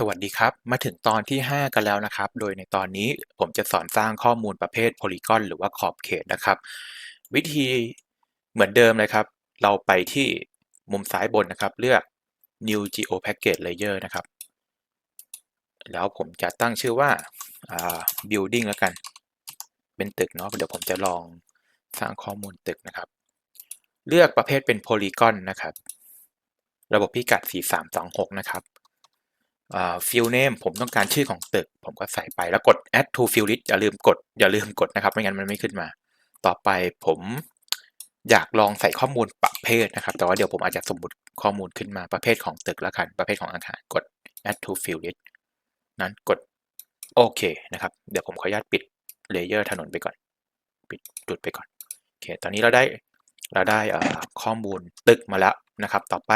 สวัสดีครับ มาถึงตอนที่ 5 กันแล้วนะครับ โดยในตอนนี้ผมจะสอนสร้างข้อมูลประเภทโพลีกอนหรือว่าขอบเขตนะครับ วิธีเหมือนเดิมเลยครับ เราไปที่มุมซ้ายบนนะครับ เลือก new geo package layer นะครับ แล้วผมจะตั้งชื่อว่า building แล้วกัน เป็นตึกเนาะเดี๋ยวผมจะลองสร้างข้อมูลตึกนะครับ เลือกประเภทเป็นโพลีกอนนะครับ ระบบพิกัด 4326 นะครับ ฟิลเนมผมต้องการชื่อของตึก ผมก็ใส่ไปแล้วกด add to field list อย่าลืมกดอย่าลืมกดนะครับ ไม่งั้นมันไม่ขึ้นมา ต่อไปผมอยากลองใส่ข้อมูลประเภทนะครับ แต่ว่าเดี๋ยวผมอาจจะสมมติข้อมูลขึ้นมาประเภทของตึกแล้วกัน ประเภทของอาคารกด add to field list นั้นกดโอเคนะครับ เดี๋ยวผมขออนุญาตปิดเลเยอร์ถนนไปก่อน ปิดจุดไปก่อนโอเค ตอนนี้เราได้เราได้ข้อมูลตึกมาแล้วนะครับ ต่อไป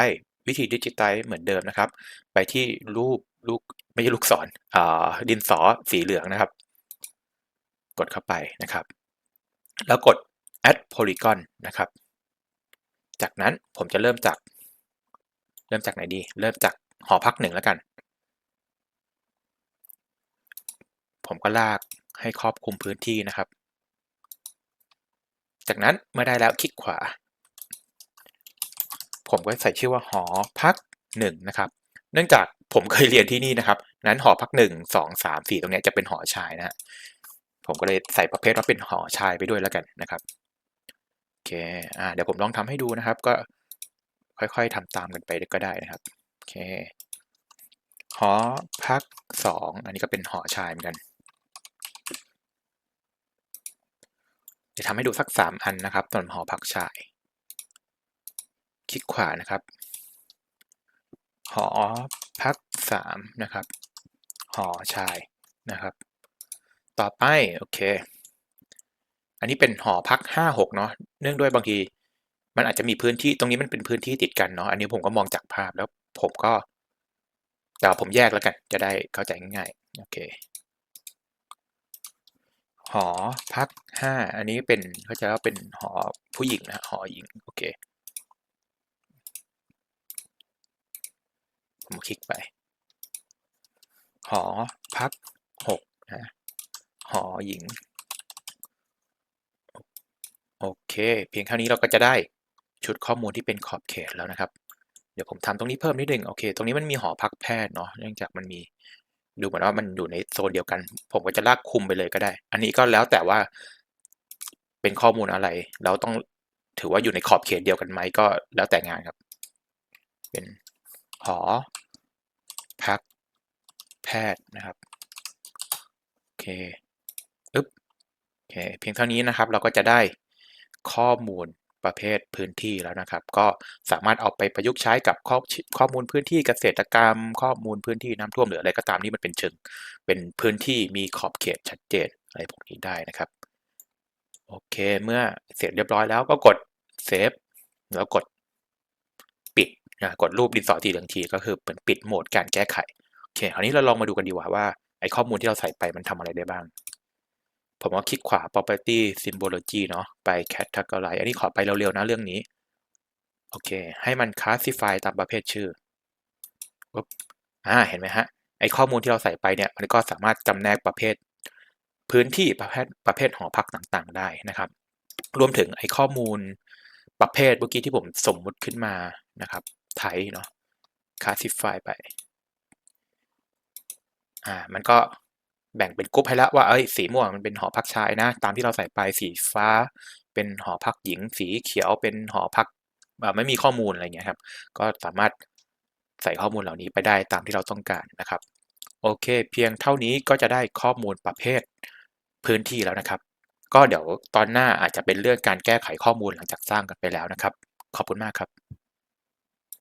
วิธีดิจิตอลเหมือนเดิมนะครับ ไปที่รูปลูกไม่ใช่ลูกศรดินสอสีเหลืองนะครับ กดเข้าไปนะครับ แล้วกด add polygon นะครับ จากนั้นผมจะเริ่มจาก เริ่มจากไหนดี เริ่มจากหอพักหนึ่งแล้วกัน ผมก็ลากให้ครอบคลุมพื้นที่นะครับ จากนั้นเมื่อได้แล้วคลิกขวา ผมก็ใส่ชื่อว่าหอพักหนึ่งนะครับ เนื่องจากผมเคยเรียนที่นี่นะครับ นั้นหอพักหนึ่งสองสามสี่ตรงนี้จะเป็นหอชายนะ ผมก็เลยใส่ประเภทว่าเป็นหอชายไปด้วยแล้วกันนะครับโอเคอ่าเดี๋ยวผมลองทำให้ดูนะครับ ก็ค่อยๆทำตามกันไปก็ได้นะครับโอเคหอพักสองอันนี้ก็เป็นหอชายเหมือนกันจะทำให้ดูสักสามอันนะครับตอนหอพักชาย คลิกขวานะครับ หอพักสามนะครับ หอชายนะครับ ต่อไปโอเค อันนี้เป็นหอพักห้าหกเนาะเนื่องด้วยบางที มันอาจจะมีพื้นที่ตรงนี้มันเป็นพื้นที่ติดกันเนาะอันนี้ผมก็มองจากภาพแล้วผมก็เดี๋ยวผมแยกแล้วกัน จะได้เข้าใจง่ายๆโอเคหอพักห้าอันนี้เป็นเขาจะว่าเป็นหอผู้หญิงนะหอหญิงโอเค ผมคลิกไป หอพักหกนะหอหญิง โอเค เพียงเท่านี้เราก็จะได้ชุดข้อมูลที่เป็นขอบเขตแล้วนะครับ เดี๋ยวผมทำตรงนี้เพิ่มนิดนึงโอเค ตรงนี้มันมีหอพักแพทย์เนาะเนื่องจากมันมีดูเหมือนว่ามันอยู่ในโซนเดียวกัน ผมก็จะลากคุมไปเลยก็ได้ อันนี้ก็แล้วแต่ว่าเป็นข้อมูลอะไร เราต้องถือว่าอยู่ในขอบเขตเดียวกันไหมก็แล้วแต่งานครับ เป็นหอ พักแพทย์นะครับโอเคอึ๊บโอเคเพียงเท่านี้นะครับเราก็จะได้ข้อมูลประเภทพื้นที่แล้วนะครับ ก็สามารถเอาไปประยุกต์ใช้กับข้อข้อมูลพื้นที่เกษตรกรรม ข้อมูลพื้นที่น้ำท่วมหรืออะไรก็ตามที่มันเป็นเชิง เป็นพื้นที่มีขอบเขตชัดเจนอะไรพวกนี้ได้นะครับโอเค เมื่อเสร็จเรียบร้อยแล้วก็กดเซฟแล้วกด กดรูปดินสอทีเหลืองทีก็คือเป็นปิดโหมดการแก้ไขโอเคคราวนี้เราลองมาดูกันดีกว่าว่าไอข้อมูลที่เราใส่ไปมันทำอะไรได้บ้าง ผมว่าคลิกขวา property symbology เนาะไป categorize อันนี้ขอไปเร็วๆนะเรื่องนี้ โอเค ให้มัน classify ตามประเภทชื่อปุ๊บอ่าเห็นไหมฮะ ไอข้อมูลที่เราใส่ไปเนี่ย มันก็สามารถจำแนกประเภท พื้นที่ประเภทประเภทหอพักต่างๆ ได้นะครับ รวมถึงไอข้อมูลประเภทเมื่อกี้ที่ผมสมมุติขึ้นมานะครับ ไทเนาะ classify ไป อ่า มันก็แบ่งเป็นกรุ๊ปให้แล้วว่า เอ้ย สีม่วงมันเป็นหอพักชายนะ ตามที่เราใส่ไป สีฟ้า เป็นหอพักหญิง สีเขียวเป็นหอพักไม่มีข้อมูลอะไรเงี้ยครับ ก็สามารถใส่ข้อมูลเหล่านี้ไปได้ตามที่เราต้องการนะครับ โอเค เพียงเท่านี้ก็จะได้ข้อมูลประเภทพื้นที่แล้วนะครับ ก็เดี๋ยวตอนหน้าอาจจะเป็นเรื่องการแก้ไขข้อมูลหลังจากสร้างกันไปแล้วนะครับ ขอบคุณมากครับ